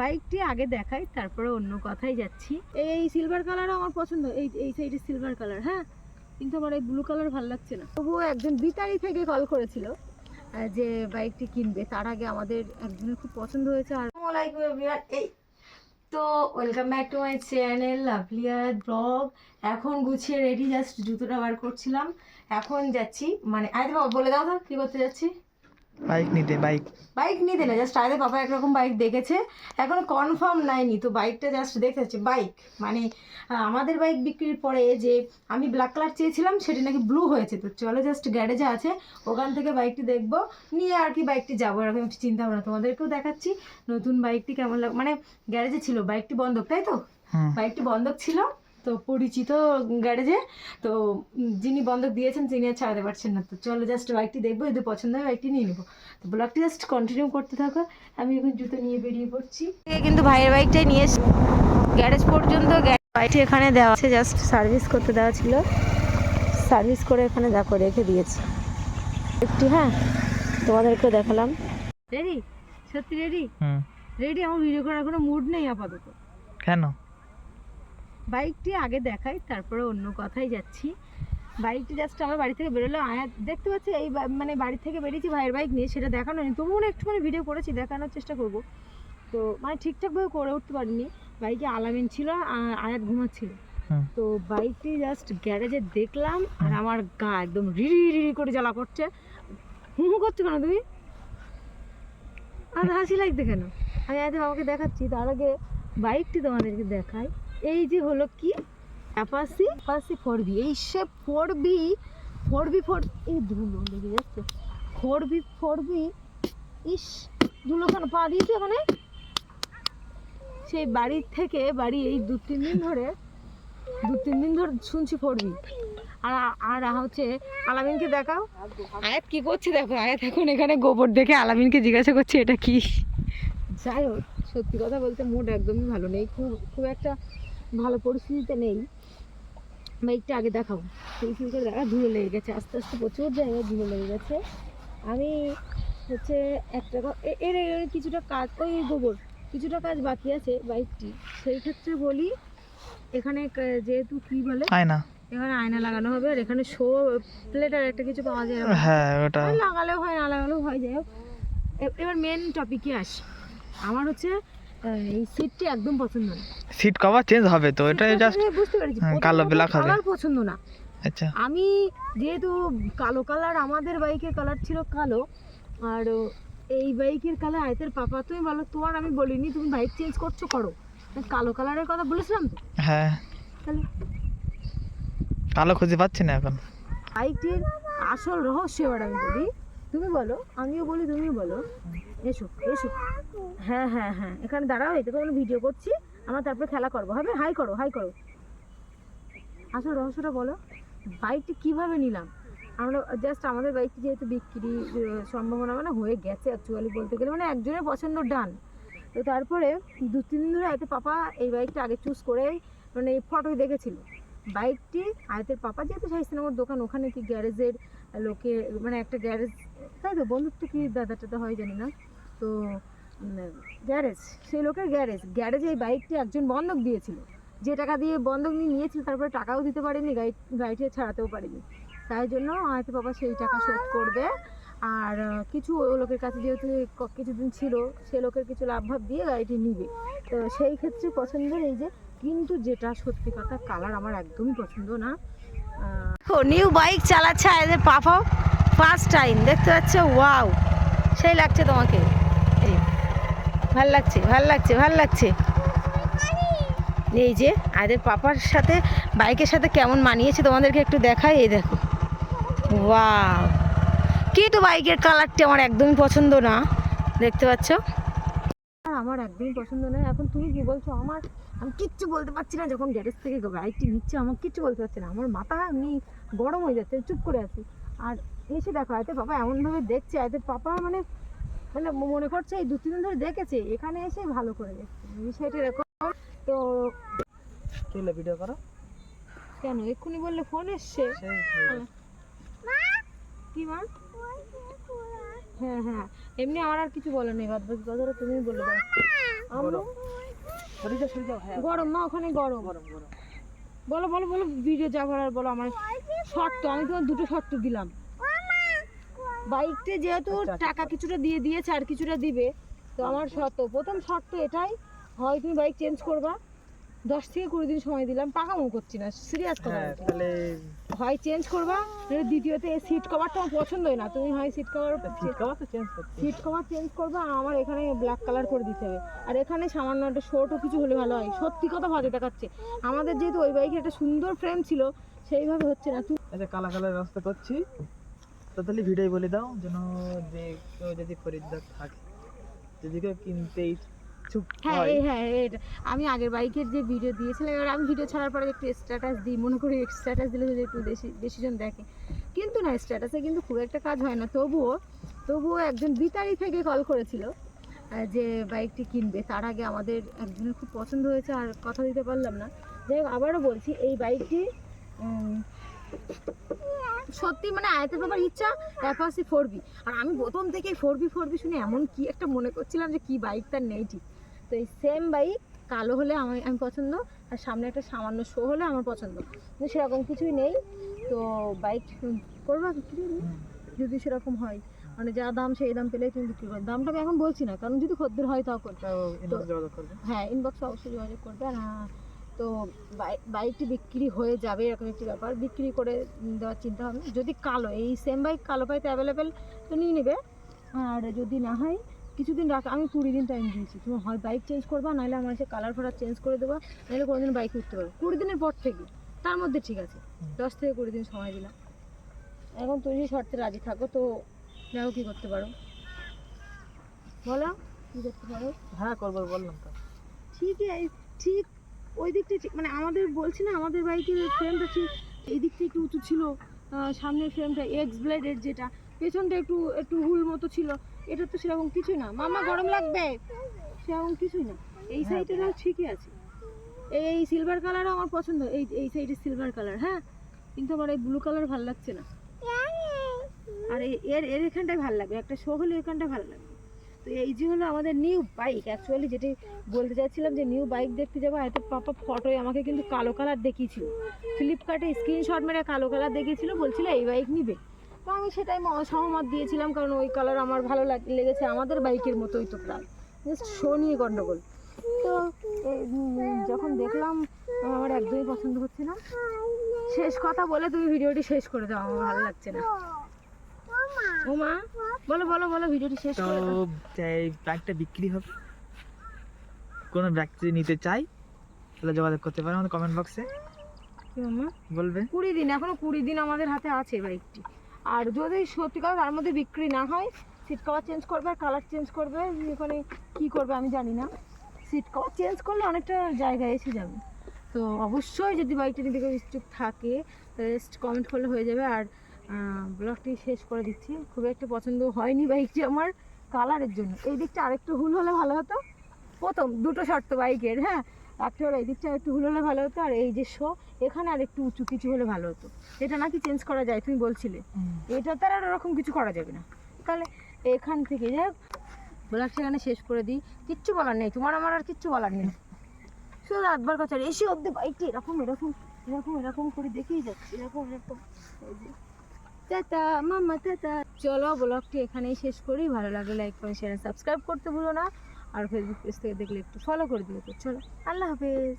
বাইকটি আগে দেখাই, তারপরে অন্য কথাই যাচ্ছি। এই সিলভার কালারও আমার পছন্দ, এই এই সাইডে সিলভার কালার হ্যাঁ? কিন্তু আমার এই ব্লু কালার ভালো লাগছে না। তবুও একজন বিতারি থেকে কল করেছিল যে বাইকটি কিনবে। তার আগে আমাদের একজনের খুব পছন্দ হয়েছে। আর এই, তো welcome back to my channel Lovelia vlog এখন গুছিয়ে রেডি জাস্ট জুতোটা বার করছিলাম। এখন যাচ্ছি মানে বাবা বলে দাও তো, কী করতে যাচ্ছি? বাইক নিতে বাইক বাইক নিতে না জাস্ট আগে বাবা একরকম বাইক দেখেছে এখনও কনফার্ম নাইনি তো বাইকটা জাস্ট দেখতে যাচ্ছে বাইক মানে আমাদের বাইক বিক্রির পরে যে আমি ব্ল্যাক কালার চেয়েছিলাম সেটা নাকি ব্লু হয়েছে তো চলো জাস্ট গ্যারেজে আছে ওখান থেকে বাইকটি দেখব নিয়ে আর কি বাইকটি যাব এরকম একটু চিন্তা ভাবনা তোমাদেরকেও দেখাচ্ছি নতুন বাইকটি কেমন লাগ মানে গ্যারেজে ছিল বাইকটি বন্ধক তাই তো? বাইকটি বন্ধক ছিল তো পরিচিত গ্যারেজে তো যিনি বন্ধক দিয়েছেন তিনি আর ছাড়াতে পারছেন না। তো চলো জাস্ট বাইকটি দেখব যদি পছন্দ হয় বাইকটি নিয়ে নেব। তো ব্লগটি জাস্ট কন্টিনিউ করতে থাকো। আমি এখন জুতো নিয়ে বেরিয়ে পড়ছি। কিন্তু ভাইয়ের বাইকটাই নিয়ে গ্যারেজ পর্যন্ত বাইকটি এখানে দেওয়া আছে জাস্ট সার্ভিস করতে দেওয়া ছিল। সার্ভিস করে এখানে দেখো রেখে দিয়েছে। একটি হ্যাঁ তোমাদেরকেও দেখালাম। রেডি সত্যি রেডি রেডি আমার ভিডিও করার কোনো মুড নেই আপাতত। কেন? বাইকটি আগে দেখাই তারপরে অন্য কথাই যাচ্ছি। বাইকটি জাস্ট আমার বাড়ি থেকে বেরোলো। আয়া দেখতে পাচ্ছি এই মানে বাড়ি থেকে বেরিয়েছি ভাইয়ের বাইক নিয়ে সেটা দেখানো নেই তবুও একটুখানি ভিডিও করেছি দেখানোর চেষ্টা করব। তো মানে ঠিকঠাকভাবে করে উঠতে পারিনি। বাইকে আলামিন ছিল আর আয়াত ঘুমাচ্ছিল। তো বাইকটি জাস্ট গ্যারেজে দেখলাম আর আমার গা একদম রিরি রিরি করে জ্বালা করছে। হু হু করছ কেন তুমি? আর হাসি লাগতে কেন? আমি আজ বাবাকে দেখাচ্ছি তার আগে বাইকটি তোমাদেরকে দেখাই। এই যে হলো কি? অ্যাপাসি অ্যাপাসি ফোর বি এই সে four V four V four এই ধুলো লেগে যাচ্ছে। ফোর বি ফোর বি ইস ধুলো কেন পা দিয়েছে ওখানে? সেই বাড়ির থেকে বাড়ি এই দু তিন দিন ধরে দু তিন দিন ধরে শুনছি ফোর বি আর আর হচ্ছে আলামিনকে দেখাও। আয়াত কি করছে দেখো? আয়াত এখন এখানে গোবর দেখে আলামিনকে জিজ্ঞাসা করছে এটা কি? যাই হোক। সত্যি কথা বলতে মুড একদমই ভালো নেই। খুব খুব একটা ভালো পরিস্থিতিতে নেই। বাইকটা আগে দেখাও সেই করে দেখা ধুলো লেগে গেছে। আস্তে আস্তে প্রচুর জায়গায় ধুলো লেগে গেছে। আমি হচ্ছে একটা এর এর কিছুটা কাজ ওই গোবর কিছুটা কাজ বাকি আছে বাইকটি সেই ক্ষেত্রে বলি এখানে যেহেতু কি বলে? আয়না। এখানে আয়না লাগানো হবে আর এখানে শো প্লেটার একটা কিছু পাওয়া যায়। হ্যাঁ ওটা লাগালেও হয় না লাগালেও হয় যাই হোক। এবার মেন টপিকে আসি। আমার হচ্ছে এই সিটটি একদম পছন্দ না। সিট কভার চেঞ্জ হবে তো এটা জাস্ট হ্যাঁ, বুঝতে পেরেছি কালো black হবে। পছন্দ না। আচ্ছা। আমি যেহেতু কালো কালার আমাদের বাইকের কালার ছিল কালো আর এই বাইকের কালার আয়তের পাপা তুমি বলো তোমার আমি বলিনি তুমি বাইক চেঞ্জ করছ করো। কালো কালারের কথা বলেছিলাম তো? হ্যাঁ। তাহলে কালো খুঁজে পাচ্ছি না এখন। বাইকটির আসল রহস্য এবার আমি বলি তুমি বলো, আমিও বলি, তুমিও বলো। এসো এসো। হ্যাঁ হ্যাঁ হ্যাঁ এখানে দাঁড়াও এটা তো ভিডিও করছি। আমরা তারপরে খেলা করব, হবে? হাই করো হাই করো। আসল রহস্যটা বলো। বাইকটি কীভাবে নিলাম? আমরা জাস্ট আমাদের বাইকটি যেহেতু বিক্রি সম্ভাবনা মানে হয়ে গেছে অ্যাকচুয়ালি বলতে গেলে মানে একজনের পছন্দ ডান তো তারপরে দু, তিন দিন ধরে পাপা এই বাইকটা আগে চুজ করে মানে ফটো দেখেছিল। বাইকটি আয়তের পাপা, যেহেতু শাহিস্তানগর দোকান, ওখানে কি গ্যারেজের লোকে মানে একটা গ্যারেজ, তাই তো? বন্ধুত্ব কি দাদা টাদা হয় জানি না। তো গ্যারেজ, সেই লোকের গ্যারেজ। গ্যারেজে এই বাইকটি একজন বন্ধক দিয়েছিল। যে টাকা দিয়ে বন্ধক নিয়ে নিয়েছিল, তারপরে টাকাও দিতে পারেনি, গাড়ি, গাড়িটি ছাড়াতেও পারেনি। তাই জন্য হয়তো বাবা সেই টাকা শোধ করবে। আর কিছু ও লোকের কাছে যেহেতু কিছুদিন ছিল, সে লোকের কিছু লাভ ভাব দিয়ে গাড়িটি নিবে। তো সেই ক্ষেত্রে পছন্দের এই যে, কিন্তু যেটা সত্যি কথা, কালার আমার একদমই পছন্দ না। নিউ বাইক চালাচ্ছে এদের পাপাও ফার্স্ট টাইম দেখতে পাচ্ছ? ওয়াও সেই লাগছে তোমাকে। ভালো লাগছে ভালো লাগছে ভালো লাগছে। এই যে আদের পাপার সাথে, বাইকের সাথে কেমন মানিয়েছে তোমাদেরকে একটু দেখাই, এই দেখো। ওয়াও কিন্তু বাইকের কালারটি আমার একদমই পছন্দ না, দেখতে পাচ্ছ? আমার একদমই পছন্দ নয়। এখন তুমি কি বলছো? আমার আমি কিচ্ছু বলতে পারছি না যখন গ্যারেজ থেকে বাইকটি নিচ্ছে আমার কিচ্ছু বলতে পারছি না। আমার মাথা এমনি গরম হয়ে যাচ্ছে চুপ করে আছি। আর এসে দেখো আয়তে পাপা এমনভাবে দেখছে আয়তে পাপা মানে মানে মনে করছে এই দু তিন দিন ধরে দেখেছে এখানে এসে ভালো করে দেখছে। বিষয়টা এরকম তো চলে ভিডিও করো? কেন? এক্ষুনি বললে ফোন এসছে? কি মা হ্যাঁ হ্যাঁ। এমনি আমার আর কিছু বলে নেই বাদ বাকি কথাটা তুমি বলে দাও। আম্মু। সরে যাও সরে যাও হ্যাঁ। গরম মা ওখানে গরম। গরম গরম। বলো বলো বলো ভিডিও যা করার বলো আমার। শর্ত আমি তোমার দুটো শর্ত দিলাম। বাইকতে যেহেতু আচ্ছা, আচ্ছা। টাকা কিছুটা দিয়ে দিয়েছে আর কিছুটা দিবে তো আমার শর্ত। প্রথম শর্ত এটাই হয় তুমি বাইক চেঞ্জ করবা। দশ থেকে কুড়ি দিন সময় দিলাম পাকামো করছি না সিরিয়াস কথা হ্যাঁ তাহলে হয় চেঞ্জ করবা দ্বিতীয়ত এই সিট কভারটা আমার পছন্দই না। তুমি হয় সিট কভার সিট কভার তো চেঞ্জ করতে সিট কভার চেঞ্জ করবা আমার এখানে ব্ল্যাক কালার করে দিতে হবে। আর এখানে সামান্য একটা শর্টও কিছু হলে ভালো হয়। সত্যি কথা ভালো দেখাচ্ছে। আমাদের যেহেতু ওই বাইকে একটা সুন্দর ফ্রেম ছিল সেইভাবে হচ্ছে না। তুমি আচ্ছা কালা কালার ব্যবস্থা করছি। তো তাহলে ভিডিও বলে দাও যেন যে কেউ যদি খরিদ্দার থাকে যদি কেউ কিনতে ইচ্ছুক হ্যাঁ এই হ্যাঁ এটা। আমি আগের বাইকের যে ভিডিও দিয়েছিলাম এবার আমি ভিডিও ছাড়ার পরে একটু স্ট্যাটাস দিই মনে করি স্ট্যাটাস দিলে যদি একটু বেশি বেশি জন দেখে। কিন্তু না স্ট্যাটাসে কিন্তু খুব একটা কাজ হয় না। তবুও তবুও একজন বিতারি থেকে কল করেছিল যে বাইকটি কিনবে। তার আগে আমাদের একজনের খুব পছন্দ হয়েছে আর কথা দিতে পারলাম না। যাই হোক আবারও বলছি এই বাইকটি সত্যি মানে আয়তের ব্যাপার ইচ্ছা অ্যাপাসি ফোর বি আর আমি প্রথম থেকে ফোর বি ফোর বি শুনে এমন কি একটা মনে করছিলাম যে কি বাইক তার নেই ঠিক। তো এই সেম বাইক কালো হলে আমার আমি পছন্দ আর সামনে একটা সামান্য শো হলে আমার পছন্দ। কিন্তু সেরকম কিছুই নেই। তো বাইক করবা বিক্রি যদি সেরকম হয়। মানে যা দাম সেই দাম পেলে তুমি বিক্রি করো দামটা আমি এখন বলছি না। কারণ যদি খদ্দের হয় তখন তাও করবে। হ্যাঁ ইনবক্সে অবশ্যই যোগাযোগ করবে। আর হ্যাঁ তো বাই- বাইকটি বিক্রি হয়ে যাবে এরকম একটি ব্যাপার। বিক্রি করে দেওয়ার চিন্তা ভাবনা। যদি কালো এই সেম বাইক কালো পাইতে অ্যাভেলেবেল তো নিয়ে নেবে। আর যদি না হয় কিছুদিন রাখ আমি কুড়ি দিন টাইম দিয়েছি। তুমি হয় বাইক চেঞ্জ করবা নাহলে আমার সে কালার ফালার চেঞ্জ করে দেবা নাহলে কোনোদিন বাইক উঠতে পারো কুড়ি দিনের পর থেকে তার মধ্যে ঠিক আছে। দশ থেকে কুড়ি দিন সময় দিলাম। এখন তুমি যদি শর্তে রাজি থাকো তো দেখো কী করতে পারো। বলো কী করতে পারো? হ্যাঁ করব বললাম তো। ঠিকই ঠিক ওই দিকটা ঠিক মানে আমাদের বলছি না আমাদের বাইকের ফ্রেমটা ঠিক এই দিকটা একটু উঁচু ছিল সামনের ফ্রেমটা এক্স ব্লেডের যেটা পেছনটা একটু একটু হুল মতো ছিল এটা তো সেরকম কিছুই না। মামা গরম লাগবে? সেরকম কিছুই না। এই হ্যাঁ, সাইডেরও ঠিকই আছে। এই সিলভার কালারও আমার পছন্দ। এই এই সাইডে সিলভার কালার হ্যাঁ? কিন্তু আমার এই ব্লু কালার ভালো লাগছে না। আর এই- এর এর এখানটায় ভালো লাগবে। একটা শো হলে এখানটায় ভালো লাগবে। তো এই যে হলো আমাদের নিউ বাইক অ্যাকচুয়ালি যেটি বলতে চাচ্ছিলাম যে নিউ বাইক দেখতে যাব এত পাপা ফটোয় আমাকে কিন্তু কালো কালার দেখিয়েছিল। ফ্লিপকার্টে স্ক্রিনশট মেরে কালো কালার দেখিয়েছিল বলছিল এই বাইক নিবে। তো আমি সেটাই সহমত দিয়েছিলাম কারণ ওই কালার আমার ভালো লাগ- লেগেছে আমাদের বাইকের মতোই তো প্রায়। জাস্ট শো নিয়ে গন্ডগোল। তো যখন দেখলাম আমার একদমই পছন্দ হচ্ছে না শেষ কথা বলে তুমি ভিডিওটি শেষ করে দাও আমার ভালো লাগছে না। ও মা বলো বলো বলো ভিডিওটি শেষ করে দাও। এই বাইকটা বিক্রি হবে কোনো ব্যক্তি নিতে চাই তাহলে যোগাযোগ করতে পারে আমাদের কমেন্ট বক্সে বলবে। কুড়ি দিন এখনও কুড়ি দিন আমাদের হাতে আছে বাইকটি আর যদি সত্যি কথা তার মধ্যে বিক্রি না হয় সিট কভার চেঞ্জ করবে, আর কালার চেঞ্জ করবে ওখানে কি করবে আমি জানি না। সিট কভার চেঞ্জ করলে অনেকটা জায়গায় এসে যাবে। তো অবশ্যই যদি বাইকটা নিতে কেউ ইচ্ছুক থাকে জাস্ট কমেন্ট করলে হয়ে যাবে। আর ব্লগটি শেষ করে দিচ্ছি। খুব একটা পছন্দ হয়নি বাইকটি আমার কালারের জন্য। এই দিকটা আরেকটু হুল হলে ভালো হতো। প্রথম, দুটো শর্ত বাইকের হ্যাঁ? একটা এই দিকটা একটু হুল ভালো হতো আর এই যে শো এখানে আর একটু উঁচু কিছু হলে ভালো হতো। এটা নাকি চেঞ্জ করা যায় তুমি বলছিলে। এটা তার আর ওরকম কিছু করা যাবে না। তাহলে এখান থেকে যাই হোক ব্লগ সেখানে শেষ করে দিই। কিচ্ছু বলার নেই তোমার আমার আর কিচ্ছু বলার নেই। শুধু রাতবার কথা এসে অব্দি বাইকটি এরকম এরকম এরকম এরকম করে দেখেই যাচ্ছি এরকম এরকম। টাটা মামা টাটা। চলো ব্লগটি এখানেই শেষ করি। ভালো লাগলে লাইক কমেন্ট শেয়ার সাবস্ক্রাইব করতে ভুলো না। আর ফেসবুক পেজ থেকে দেখলে একটু ফলো করে দিও চলো। আল্লাহ হাফেজ।